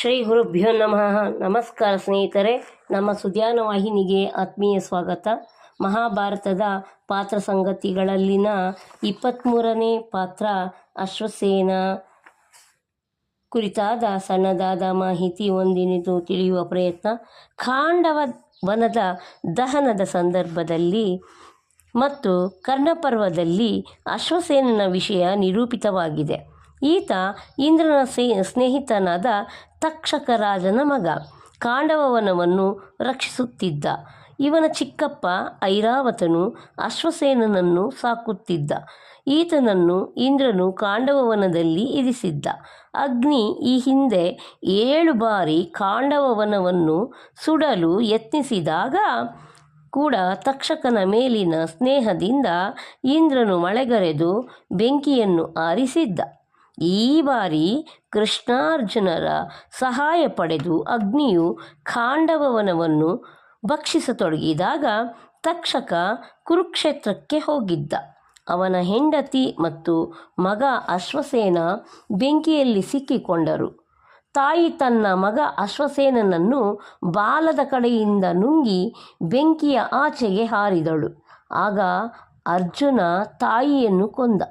ಶ್ರೀ ಗುರುಭ್ಯೋ ನಮಃ. ನಮಸ್ಕಾರ ಸ್ನೇಹಿತರೆ, ನಮ್ಮ ಸುಧ್ಯಾನ ವಾಹಿನಿಗೆ ಆತ್ಮೀಯ ಸ್ವಾಗತ. ಮಹಾಭಾರತದ ಪಾತ್ರ ಸಂಗತಿಗಳಲ್ಲಿನ ಇಪ್ಪತ್ತ್ಮೂರನೇ ಪಾತ್ರ ಅಶ್ವಸೇನ ಕುರಿತಾದ ಸಣ್ಣದಾದ ಮಾಹಿತಿ ಒಂದಿನಿದು ತಿಳಿಯುವ ಪ್ರಯತ್ನ. ಖಾಂಡವ ವನದ ದಹನದ ಸಂದರ್ಭದಲ್ಲಿ ಮತ್ತು ಕರ್ಣಪರ್ವದಲ್ಲಿ ಅಶ್ವಸೇನನ ವಿಷಯ ನಿರೂಪಿತವಾಗಿದೆ. ಈತ ಇಂದ್ರನ ಸ್ನೇಹಿತನಾದ ತಕ್ಷಕ ರಾಜನ ಮಗ. ಕಾಂಡವವನವನ್ನು ರಕ್ಷಿಸುತ್ತಿದ್ದ. ಇವನ ಚಿಕ್ಕಪ್ಪ ಐರಾವತನು ಅಶ್ವಸೇನನನ್ನು ಸಾಕುತ್ತಿದ್ದ. ಈತನನ್ನು ಇಂದ್ರನು ಕಾಂಡವವನದಲ್ಲಿ ಇರಿಸಿದ್ದ. ಅಗ್ನಿ ಈ ಹಿಂದೆ ಏಳು ಬಾರಿ ಕಾಂಡವವನವನ್ನು ಸುಡಲು ಯತ್ನಿಸಿದಾಗ ಕೂಡ ತಕ್ಷಕನ ಮೇಲಿನ ಸ್ನೇಹದಿಂದ ಇಂದ್ರನು ಮಳೆಗರೆದು ಬೆಂಕಿಯನ್ನು ಆರಿಸಿದ್ದ. ಈ ಬಾರಿ ಕೃಷ್ಣಾರ್ಜುನರ ಸಹಾಯ ಪಡೆದು ಅಗ್ನಿಯು ಖಾಂಡವವನವನ್ನು ಭಕ್ಷಿಸತೊಡಗಿದಾಗ ತಕ್ಷಕ ಕುರುಕ್ಷೇತ್ರಕ್ಕೆ ಹೋಗಿದ್ದ. ಅವನ ಹೆಂಡತಿ ಮತ್ತು ಮಗ ಅಶ್ವಸೇನ ಬೆಂಕಿಯಲ್ಲಿ ಸಿಕ್ಕಿಕೊಂಡರು. ತಾಯಿ ತನ್ನ ಮಗ ಅಶ್ವಸೇನನನ್ನು ಬಾಲದ ಕಡೆಯಿಂದ ನುಂಗಿ ಬೆಂಕಿಯ ಆಚೆಗೆ ಹಾರಿದಳು. ಆಗ ಅರ್ಜುನ ತಾಯಿಯನ್ನು ಕೊಂದ.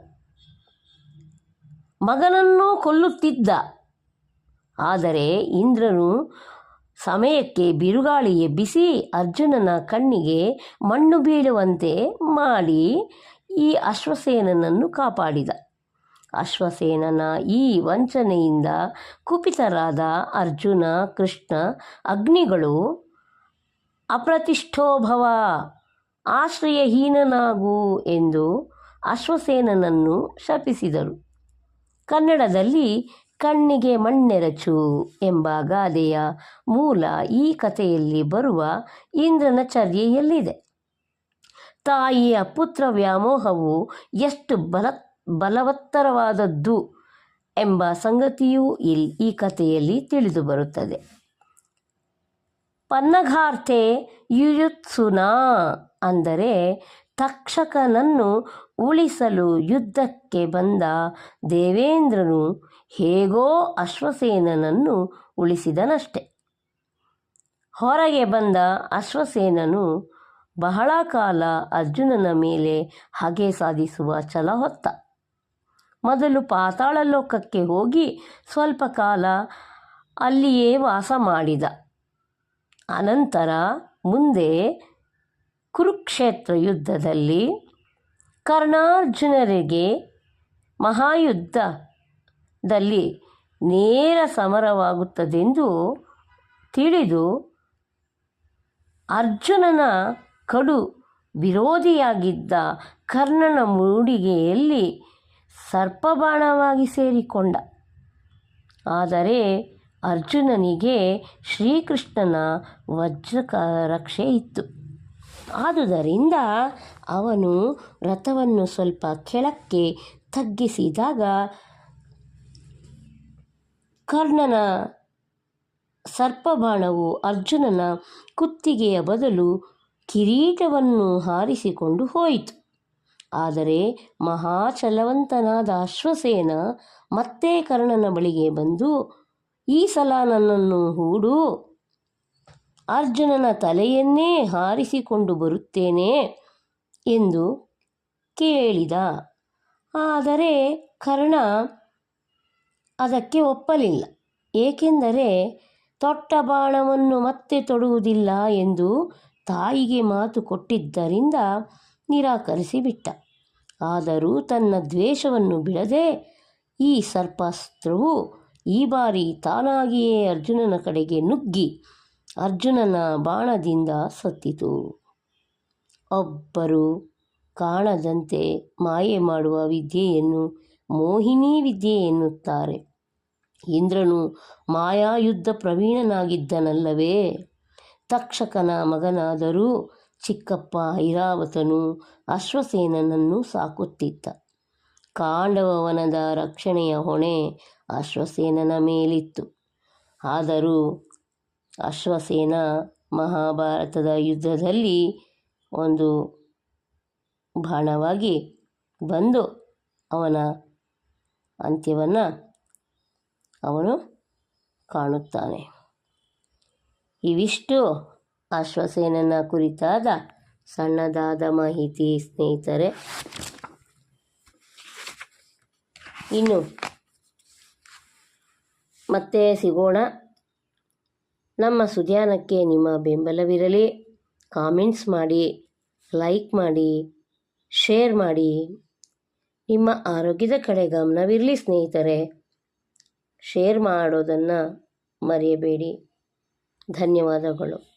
ಮಗನನ್ನೂ ಕೊಲ್ಲುತ್ತಿದ್ದ. ಆದರೆ ಇಂದ್ರನು ಸಮಯಕ್ಕೆ ಬಿರುಗಾಳಿ ಎಬ್ಬಿಸಿ ಅರ್ಜುನನ ಕಣ್ಣಿಗೆ ಮಣ್ಣು ಬೀಳುವಂತೆ ಮಾಡಿ ಈ ಅಶ್ವಸೇನನನ್ನು ಕಾಪಾಡಿದ. ಅಶ್ವಸೇನನ ಈ ವಂಚನೆಯಿಂದ ಕುಪಿತರಾದ ಅರ್ಜುನ, ಕೃಷ್ಣ, ಅಗ್ನಿಗಳು ಅಪ್ರತಿಷ್ಠೋಭವ, ಆಶ್ರಯಹೀನನಾಗು ಎಂದು ಅಶ್ವಸೇನನನ್ನು ಶಪಿಸಿದರು. ಕನ್ನಡದಲ್ಲಿ ಕಣ್ಣಿಗೆ ಮಣ್ಣೆರಚು ಎಂಬ ಗಾದೆಯ ಮೂಲ ಈ ಕಥೆಯಲ್ಲಿ ಬರುವ ಇಂದ್ರನ ಚರ್ಯೆಯಲ್ಲಿದೆ ತಾಯಿಯ ಪುತ್ರ ವ್ಯಾಮೋಹವು ಎಷ್ಟು ಬಲ, ಬಲವತ್ತರವಾದದ್ದು ಎಂಬ ಸಂಗತಿಯೂ ಇಲ್ಲಿ ಈ ಕಥೆಯಲ್ಲಿ ತಿಳಿದು ಬರುತ್ತದೆ. ಪನ್ನಘಾರ್ತೆ ಯುಯುತ್ಸುನಾ ಅಂದರೆ ತಕ್ಷಕನನ್ನು ಉಳಿಸಲು ಯುದ್ಧಕ್ಕೆ ಬಂದ ದೇವೇಂದ್ರನು ಹೇಗೋ ಅಶ್ವಸೇನನನ್ನು ಉಳಿಸಿದನಷ್ಟೆ. ಹೊರಗೆ ಬಂದ ಅಶ್ವಸೇನನು ಬಹಳ ಕಾಲ ಅರ್ಜುನನ ಮೇಲೆ ಹಗೆ ಸಾಧಿಸುವ ಛಲ ಹೊತ್ತ. ಮೊದಲು ಪಾತಾಳ ಲೋಕಕ್ಕೆ ಹೋಗಿ ಸ್ವಲ್ಪ ಕಾಲ ಅಲ್ಲಿಯೇ ವಾಸ ಮಾಡಿದ. ಅನಂತರ ಮುಂದೆ ಕುರುಕ್ಷೇತ್ರ ಯುದ್ಧದಲ್ಲಿ ಕರ್ಣಾರ್ಜುನರಿಗೆ ಮಹಾಯುದ್ಧದಲ್ಲಿ ನೇರ ಸಮರವಾಗುತ್ತದೆಂದು ತಿಳಿದು ಅರ್ಜುನನ ಕಡು ವಿರೋಧಿಯಾಗಿದ್ದ ಕರ್ಣನ ಮೂಡಿಗೆಯಲ್ಲಿ ಸರ್ಪಬಾಣವಾಗಿ ಸೇರಿಕೊಂಡ. ಆದರೆ ಅರ್ಜುನನಿಗೆ ಶ್ರೀಕೃಷ್ಣನ ವಜ್ರ ರಕ್ಷೆ ಇತ್ತು. ಆದುದರಿಂದ ಅವನು ರಥವನ್ನು ಸ್ವಲ್ಪ ಕೆಳಕ್ಕೆ ತಗ್ಗಿಸಿದಾಗ ಕರ್ಣನ ಸರ್ಪಬಾಣವು ಅರ್ಜುನನ ಕುತ್ತಿಗೆಯ ಬದಲು ಕಿರೀಟವನ್ನು ಹಾರಿಸಿಕೊಂಡು ಹೋಯಿತು. ಆದರೆ ಮಹಾಚಲವಂತನಾದ ಅಶ್ವಸೇನ ಮತ್ತೆ ಕರ್ಣನ ಬಳಿಗೆ ಬಂದು, ಈ ಸಲ ನನ್ನನ್ನು ಹೂಡು. ಅರ್ಜುನನ ತಲೆಯನ್ನೇ ಹಾರಿಸಿಕೊಂಡು ಬರುತ್ತೇನೆ ಎಂದು ಕೇಳಿದ. ಆದರೆ ಕರ್ಣ ಅದಕ್ಕೆ ಒಪ್ಪಲಿಲ್ಲ. ಏಕೆಂದರೆ ತೊಟ್ಟ ಬಾಣವನ್ನು ಮತ್ತೆ ತೊಡುವುದಿಲ್ಲ ಎಂದು ತಾಯಿಗೆ ಮಾತು ಕೊಟ್ಟಿದ್ದರಿಂದ ನಿರಾಕರಿಸಿಬಿಟ್ಟ. ಆದರೂ ತನ್ನ ದ್ವೇಷವನ್ನು ಬಿಡದೆ ಈ ಸರ್ಪಾಸ್ತ್ರವು ಈ ಬಾರಿ ತಾನಾಗಿಯೇ ಅರ್ಜುನನ ಕಡೆಗೆ ನುಗ್ಗಿ ಅರ್ಜುನನ ಬಾಣದಿಂದ ಸತ್ತಿತು. ಒಬ್ಬರು ಕಾಣದಂತೆ ಮಾಯೆ ಮಾಡುವ ವಿದ್ಯೆಯನ್ನು ಮೋಹಿನಿ ವಿದ್ಯೆ ಎನ್ನುತ್ತಾರೆ. ಇಂದ್ರನು ಮಾಯಾಯುದ್ಧ ಪ್ರವೀಣನಾಗಿದ್ದನಲ್ಲವೇ? ತಕ್ಷಕನ ಮಗನಾದರೂ ಚಿಕ್ಕಪ್ಪ ಐರಾವತನು ಅಶ್ವಸೇನನನ್ನು ಸಾಕುತ್ತಿದ್ದ. ಕಾಂಡವವನದ ರಕ್ಷಣೆಯ ಹೊಣೆ ಅಶ್ವಸೇನನ ಮೇಲಿತ್ತು. ಆದರೂ ಅಶ್ವಸೇನ ಮಹಾಭಾರತದ ಯುದ್ಧದಲ್ಲಿ ಒಂದು ಬಾಣವಾಗಿ ಬಂದು ಅವನ ಅಂತ್ಯವನ್ನು ಅವನು ಕಾಣುತ್ತಾನೆ. ಇವಿಷ್ಟು ಅಶ್ವಸೇನನ ಕುರಿತಾದ ಸಣ್ಣದಾದ ಮಾಹಿತಿ ಸ್ನೇಹಿತರೆ. ಇನ್ನು ಮತ್ತೆ ಸಿಗೋಣ. ನಮ್ಮ ಸುಧ್ಯಾನಕ್ಕೆ ನಿಮ್ಮ ಬೆಂಬಲವಿರಲಿ. ಕಾಮೆಂಟ್ಸ್ ಮಾಡಿ, ಲೈಕ್ ಮಾಡಿ, ಶೇರ್ ಮಾಡಿ. ನಿಮ್ಮ ಆರೋಗ್ಯದ ಕಡೆ ಗಮನವಿರಲಿ ಸ್ನೇಹಿತರೆ. ಶೇರ್ ಮಾಡೋದನ್ನು ಮರೆಯಬೇಡಿ. ಧನ್ಯವಾದಗಳು.